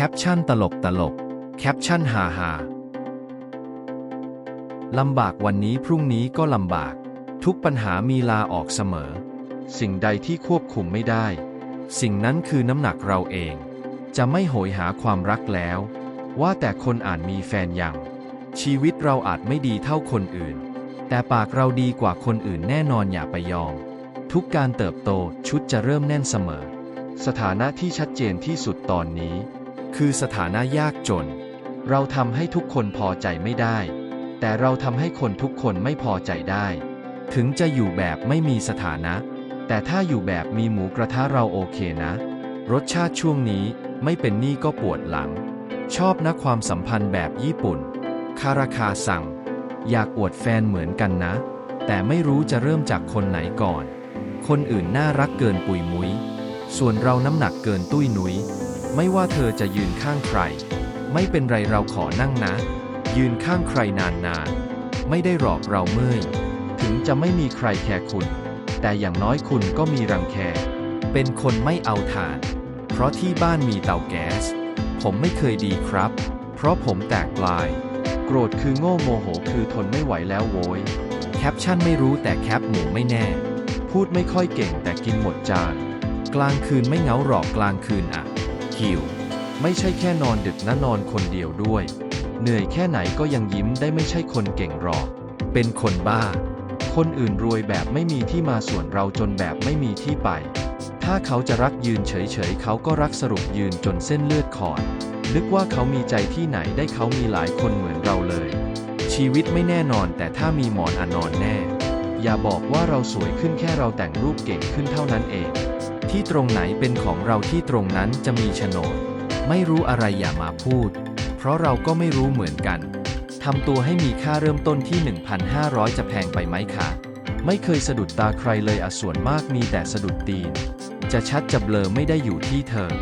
แคปชั่นตลกตลก แคปชั่นฮาฮาลำบากวันนี้พรุ่งนี้ก็ลำบาก ทุกปัญหามีลาออกเสมอ สิ่งใดที่ควบคุมไม่ได้ สิ่งนั้นคือน้ำหนักเราเอง จะไม่โหยหาความรักแล้ว ว่าแต่คนอ่าจมีแฟนยัง ชีวิตเราอาจไม่ดีเท่าคนอื่น แต่ปากเราดีกว่าคนอื่นแน่นอนอย่าไปยอม ทุกการเติบโตชุดจะเริ่มแน่นเสมอ สถานะที่ชัดเจนที่สุดตอนนี้ คือสถานะยากจน เราทำให้ทุกคนพอใจไม่ได้ แต่เราทำให้คนทุกคนไม่พอใจได้ ถึงจะอยู่แบบไม่มีสถานะ แต่ถ้าอยู่แบบมีหมูกระทะเราโอเคนะ รสชาติช่วงนี้ไม่เป็นหนี้ก็ปวดหลัง ชอบนะความสัมพันธ์แบบญี่ปุ่น คาราคาสั่ง อยากอวดแฟนเหมือนกันนะ แต่ไม่รู้จะเริ่มจากคนไหนก่อน คนอื่นน่ารักเกินปุยมุย ส่วนเราน้ำหนักเกินตุ้ยนุย้ย ไม่ว่าเธอจะยืนข้างใคร ไม่เป็นไรเราขอนั่งนะ ยืนข้างใครนานๆ ไม่ได้หลอกเราเมื่อย ถึงจะไม่มีใครแคร์คุณ แต่อย่างน้อยคุณก็มีรังแค เป็นคนไม่เอาถ่าน เพราะที่บ้านมีเตาแก๊ส ผมไม่เคยดีครับ เพราะผมแตกลาย โกรธคือโง่โมโหคือทนไม่ไหวแล้วโวยแคปชั่นไม่รู้แต่แคปหมูไม่แน่ พูดไม่ค่อยเก่งแต่กินหมดจาน กลางคืนไม่เหงาหรอกกลางคืนอะ หิว ไม่ใช่แค่นอนดึกนะนอนคนเดียวด้วย เหนื่อยแค่ไหนก็ยังยิ้มได้ไม่ใช่คนเก่งหรอก เป็นคนบ้า คนอื่นรวยแบบไม่มีที่มาส่วนเราจนแบบไม่มีที่ไป ถ้าเขาจะรักยืนเฉยๆเขาก็รักสรุปยืนจนเส้นเลือดขอด นึกว่าเขามีใจที่ไหนได้เขามีหลายคนเหมือนเราเลย ชีวิตไม่แน่นอนแต่ถ้ามีหมอนอนอนแน่ อย่าบอกว่าเราสวยขึ้นแค่เราแต่งรูปเก่งขึ้นเท่านั้นเอง ที่ตรงไหนเป็นของเราที่ตรงนั้นจะมีโฉนด ไม่รู้อะไรอย่ามาพูด เพราะเราก็ไม่รู้เหมือนกันทำตัวให้มีค่าเริ่มต้นที่ 1,500 จะแพงไปไหมคะไม่เคยสะดุดตาใครเลยอะส่วนมากมีแต่สะดุดตีน จะชัดจะเบลอไม่ได้อยู่ที่เธอ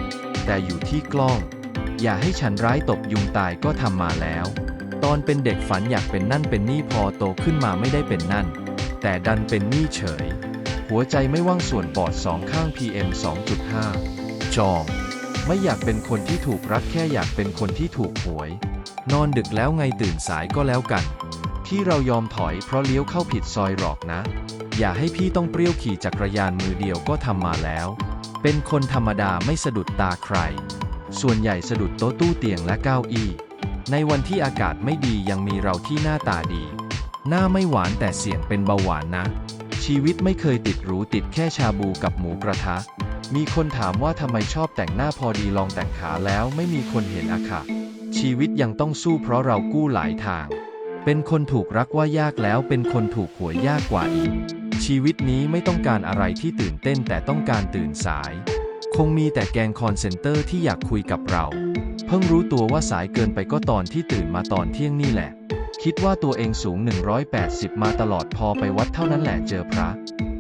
แต่อยู่ที่กล้อง อย่าให้ฉันร้ายตบยุงตายก็ทำมาแล้ว ตอนเป็นเด็กฝันอยากเป็นนั่นเป็นนี่พอโตขึ้นมาไม่ได้เป็นนั่น แต่ดันเป็นนี่เฉย หัวใจไม่ว่างส่วนปอดสองข้าง PM 2.5 จองไม่อยากเป็นคนที่ถูกรักแค่อยากเป็นคนที่ถูกหวย นอนดึกแล้วไงตื่นสายก็แล้วกัน ที่เรายอมถอยเพราะเลี้ยวเข้าผิดซอยหรอกนะ อย่าให้พี่ต้องเปรี้ยวขี่จักรยานมือเดียวก็ทำมาแล้ว เป็นคนธรรมดาไม่สะดุดตาใคร ส่วนใหญ่สะดุดโต๊ะตู้เตียงและเก้าอี้ ในวันที่อากาศไม่ดียังมีเราที่หน้าตาดี หน้าไม่หวานแต่เสียงเป็นเบาหวานนะ ชีวิตไม่เคยติดหรูติดแค่ชาบูกับหมูกระทะ มีคนถามว่าทำไมชอบแต่งหน้าพอดีลองแต่งขาแล้วไม่มีคนเห็นอะค่ะ ชีวิตยังต้องสู้เพราะเรากู้หลายทาง เป็นคนถูกรักว่ายากแล้วเป็นคนถูกหวยยากกว่าอีก ชีวิตนี้ไม่ต้องการอะไรที่ตื่นเต้นแต่ต้องการตื่นสาย คงมีแต่แกงคอนเซนเตอร์ที่อยากคุยกับเรา เพิ่งรู้ตัวว่าสายเกินไปก็ตอนที่ตื่นมาตอนเที่ยงนี่แหละ คิดว่าตัวเองสูง 180 มาตลอดพอไปวัดเท่านั้นแหละเจอพระ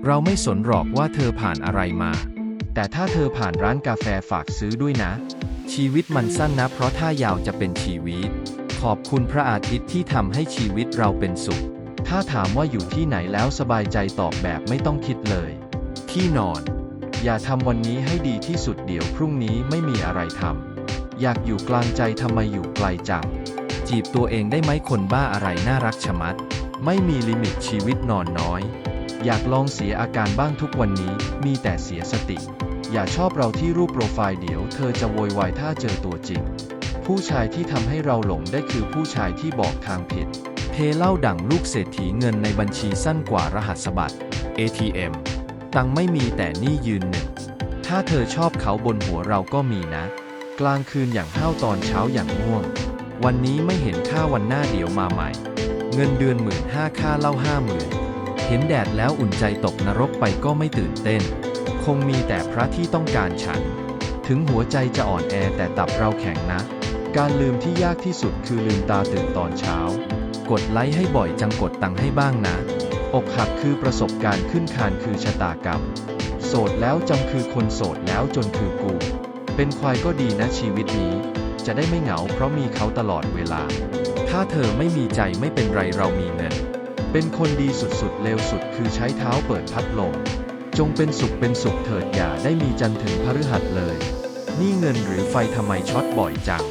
เราไม่สนหรอกว่าเธอผ่านอะไรมา แต่ถ้าเธอผ่านร้านกาแฟฝากซื้อด้วยนะ ชีวิตมันสั้นนะ เพราะถ้ายาวจะเป็นชีวิต ขอบคุณพระอาทิตย์ที่ทำให้ชีวิตเราเป็นสุข ถ้าถามว่าอยู่ที่ไหนแล้วสบายใจตอบแบบไม่ต้องคิดเลย ที่นอน อย่าทำวันนี้ให้ดีที่สุดเดี๋ยวพรุ่งนี้ไม่มีอะไรทำอยากอยู่กลางใจทำไมอยู่ไกลจัง จีบตัวเองได้ไหมคนบ้าอะไรน่ารักชะมัด ไม่มีลิมิตชีวิตนอนน้อย อยากลองเสียอาการบ้างทุกวันนี้มีแต่เสียสติ อย่าชอบเราที่รูปโปรไฟล์เดี๋ยวเธอจะโวยวายถ้าเจอตัวจริง ผู้ชายที่ทำให้เราหลงได้คือผู้ชายที่บอกทางผิดเทเล่าดั่งลูกเศรษฐีเงินในบัญชีสั้นกว่ารหัสบัตร ATM ตังไม่มีแต่นี่ยืนหนึ่งถ้าเธอชอบเขาบนหัวเราก็มีนะ กลางคืนอย่างห้าวตอนเช้าอย่างง่วง วันนี้ไม่เห็นค่าวันหน้าเดี๋ยวมาใหม่ เงินเดือนหมื่นห้าค่าเหล่าห้าหมื่นเห็นแดดแล้วอุ่นใจตกนรกไปก็ไม่ตื่นเต้น คงมีแต่พระที่ต้องการฉัน ถึงหัวใจจะอ่อนแอแต่ตับเราแข็งนะ การลืมที่ยากที่สุดคือลืมตาตื่นตอนเช้า กดไลค์ให้บ่อยจังกดตังให้บ้างนะอกหักคือประสบการณ์ขึ้นคานคือชะตากรรม โสดแล้วจำคือคนโสดแล้วจนคือกู เป็นควายก็ดีนะชีวิตนี้ จะได้ไม่เหงาเพราะมีเขาตลอดเวลา ถ้าเธอไม่มีใจไม่เป็นไรเรามีเงิน เป็นคนดีสุดๆเลวสุดคือใช้เท้าเปิดพัดลม จงเป็นสุขเป็นสุขเถิดอย่าได้มีจันถึงพฤหัสเลย นี่เงินหรือไฟทำไมช็อตบ่อยจัง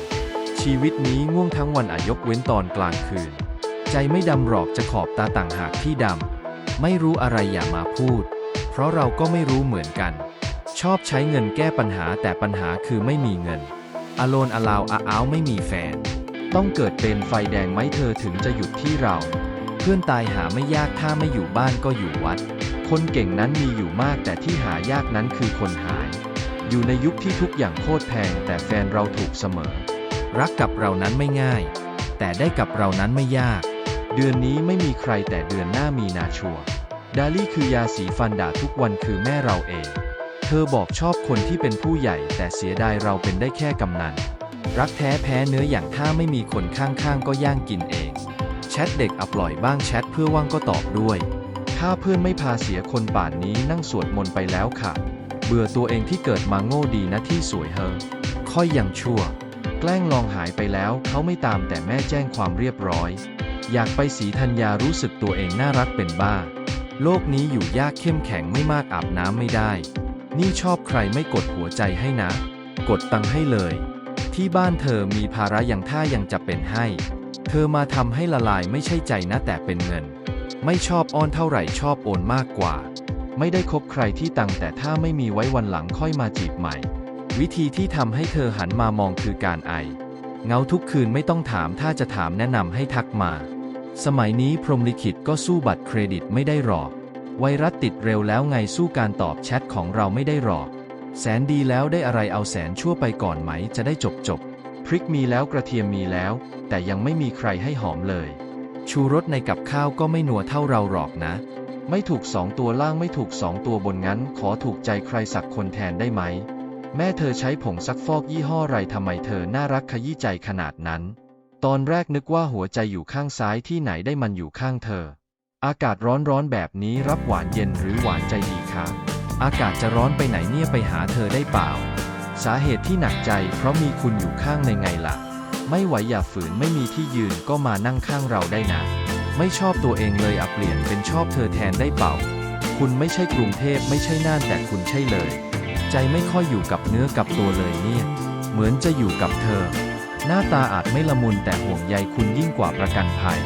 ชีวิตนี้ง่วงทั้งวันอายกเว้นตอนกลางคืน ใจไม่ดำหรอกจะขอบตาต่างหากที่ดำ ไม่รู้อะไรอย่ามาพูด เพราะเราก็ไม่รู้เหมือนกัน ชอบใช้เงินแก้ปัญหาแต่ปัญหาคือไม่มีเงิน อโลนอลาวอาอ้าวไม่มีแฟน ต้องเกิดเป็นไฟแดงไหมเธอถึงจะหยุดที่เรา เพื่อนตายหาไม่ยากถ้าไม่อยู่บ้านก็อยู่วัด คนเก่งนั้นมีอยู่มากแต่ที่หายากนั้นคือคนหาย อยู่ในยุคที่ทุกอย่างโคตรแพงแต่แฟนเราถูกเสมอ รักกับเรานั้นไม่ง่าย แต่ได้กับเรานั้นไม่ยาก เดือนนี้ไม่มีใครแต่เดือนหน้ามีนาชัวดาลี่คือยาสีฟันด่าทุกวันคือแม่เราเอง เธอบอกชอบคนที่เป็นผู้ใหญ่แต่เสียดายเราเป็นได้แค่กำนัน รักแท้แพ้เนื้ออย่างถ้าไม่มีคนข้างๆ ก็ย่างกินเอง แชทเด็กอัปล่อยบ้างแชทเพื่อว่างก็ตอบด้วย ถ้าเพื่อนไม่พาเสียคนป่านนี้นั่งสวดมนต์ไปแล้วค่ะ เบื่อตัวเองที่เกิดมาโง่ดีนะที่สวยเฮอค่อยยังชั่ว แกล้งลองหายไปแล้วเขาไม่ตามแต่แม่แจ้งความเรียบร้อย อยากไปสีธัญญารู้สึกตัวเองน่ารักเป็นบ้า โลกนี้อยู่ยากเข้มแข็งไม่มากอาบน้ำไม่ได้ นี่ชอบใครไม่กดหัวใจให้นะ กดตังให้เลย ที่บ้านเธอมีภาระอย่างท่ายังจะเป็นให้ เธอมาทำให้ละลายไม่ใช่ใจนะแต่เป็นเงิน ไม่ชอบอ้อนเท่าไหร่ชอบโอนมากกว่า ไม่ได้คบใครที่ตังแต่ถ้าไม่มีไว้วันหลังค่อยมาจีบใหม่ วิธีที่ทำให้เธอหันมามองคือการไอ เงาทุกคืนไม่ต้องถามถ้าจะถามแนะนำให้ทักมา สมัยนี้พรหมลิขิตก็สู้บัตรเครดิตไม่ได้หรอก ไวรัสติดเร็วแล้วไงสู้การตอบแชทของเราไม่ได้หรอก แสนดีแล้วได้อะไรเอาแสนชั่วไปก่อนไหมจะได้จบจบพริกมีแล้วกระเทียมมีแล้ว แต่ยังไม่มีใครให้หอมเลย ชูรสในกับข้าวก็ไม่นัวเท่าเราหรอกนะ ไม่ถูกสองตัวล่างไม่ถูกสองตัวบนงั้น ขอถูกใจใครสักคนแทนได้ไหม แม่เธอใช้ผงซักฟอกยี่ห้อไรทำไมเธอน่ารักขยี้ใจขนาดนั้น ตอนแรกนึกว่าหัวใจอยู่ข้างซ้ายที่ไหนได้มันอยู่ข้างเธอ อากาศร้อนๆแบบนี้รับหวานเย็นหรือหวานใจดีคะอากาศจะร้อนไปไหนเนี่ยไปหาเธอได้เปล่า สาเหตุที่หนักใจเพราะมีคุณอยู่ข้างในไงล่ะ ไม่ไหวอย่าฝืนไม่มีที่ยืนก็มานั่งข้างเราได้นะ ไม่ชอบตัวเองเลยอะเปลี่ยนเป็นชอบเธอแทนได้เปล่า คุณไม่ใช่กรุงเทพไม่ใช่น่านแต่คุณใช่เลย ใจไม่ค่อยอยู่กับเนื้อกับตัวเลยเนี่ย เหมือนจะอยู่กับเธอ หน้าตาอาจไม่ละมุนแต่ห่วงใยคุณยิ่งกว่าประกันภัย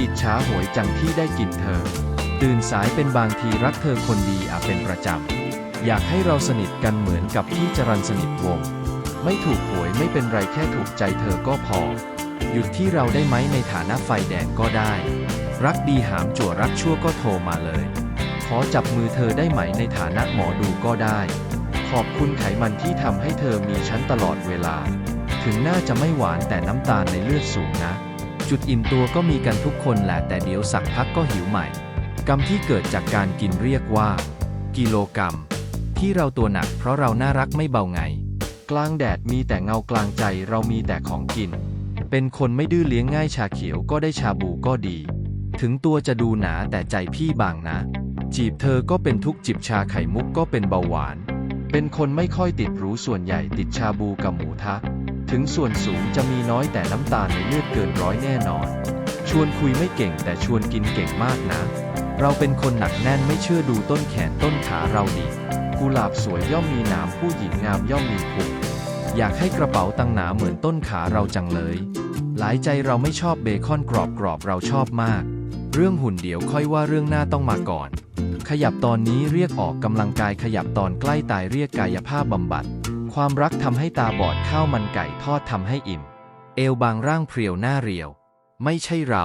อิจฉาหวยจังที่ได้กินเธอ ตื่นสายเป็นบางทีรักเธอคนดีอาจเป็นประจำ อยากให้เราสนิทกันเหมือนกับพี่จรันสนิทวง ไม่ถูกหวยไม่เป็นไรแค่ถูกใจเธอก็พอ หยุดที่เราได้ไหมในฐานะไฟแดงก็ได้ รักดีหามจั่วรักชั่วก็โทรมาเลย ขอจับมือเธอได้ไหมในฐานะหมอดูก็ได้ ขอบคุณไขมันที่ทำให้เธอมีฉันตลอดเวลา ถึงน่าจะไม่หวานแต่น้ำตาลในเลือดสูงนะ จุดอิ่มตัวก็มีกันทุกคนแหละแต่เดี๋ยวสักพักก็หิวใหม่ กรรมที่เกิดจากการกินเรียกว่า กิโลกรรม ที่เราตัวหนักเพราะเราน่ารักไม่เบาไง กลางแดดมีแต่เงากลางใจเรามีแต่ของกิน เป็นคนไม่ดื้อเลี้ยงง่ายชาเขียวก็ได้ชาบูก็ดี ถึงตัวจะดูหนาแต่ใจพี่บางนะ จีบเธอก็เป็นทุกจิบชาไข่มุกก็เป็นเบาหวาน เป็นคนไม่ค่อยติดหรูส่วนใหญ่ติดชาบูกับหมูทะ ถึงส่วนสูงจะมีน้อยแต่น้ำตาลในเลือดเกินร้อยแน่นอน ชวนคุยไม่เก่งแต่ชวนกินเก่งมากนะ เราเป็นคนหนักแน่นไม่เชื่อดูต้นแขนต้นขาเราดิกุหลาบสวยย่อมมีหนามผู้หญิงงามย่อมมีพุอยากให้กระเป๋าตังหนาเหมือนต้นขาเราจังเลย หลายใจเราไม่ชอบเบคอนกรอบกรอบๆเราชอบมาก เรื่องหุ่นเดี๋ยวค่อยว่าเรื่องหน้าต้องมาก่อน ขยับตอนนี้เรียกออกกำลังกายขยับตอนใกล้ตายเรียกกายภาพบำบัด ความรักทำให้ตาบอดข้าวมันไก่ทอดทำให้อิ่ม เอวบางร่างเพรียวหน้าเรียว ไม่ใช่เรา